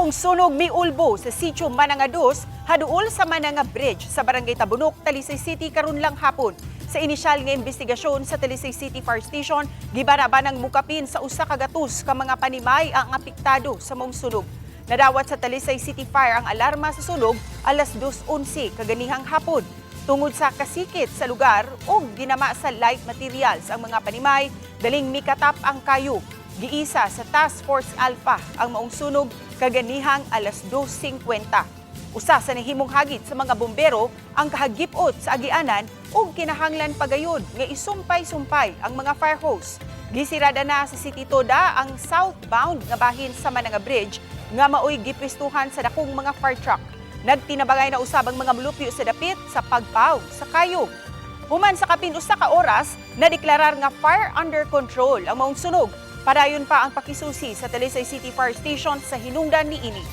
Maong sunog mi ulbo sa sitio Mananga 2, haduol sa Mananga Bridge sa Barangay Tabunok, Talisay City karon lang hapon. Sa inisyal nga investigasyon sa Talisay City Fire Station, gibaraba ng mukapin sa usa ka gatus ka mga panimay ang apektado sa maong sunog. Nadawat sa Talisay City Fire ang alarma sa sunog alas 2.11 kaganihang hapon. Tungod sa kasikit sa lugar o ginama sa light materials ang mga panimay, daling mikatap ang kayo. Giisa sa Task Force Alpha ang maong sunog kaganihang alas 2.50. Usa sa nahimong hagit sa mga bombero ang kahagipot sa agianan ug kinahanglan pagayod nga isumpay-sumpay ang mga fire hose. Gisirada na sa City Toda ang southbound nga bahin sa Mananga Bridge nga maoy gipwestuhan sa dakong mga fire truck. Nagtinabangay na usab ang mga mulupyo sa dapit sa pagpaw sa kayo. Human sa kapin usa ka oras, nadeklarar nga fire under control ang maong sunog. Padayon pa ang pakisusi sa Talisay City Fire Station sa hinungdan ni ini.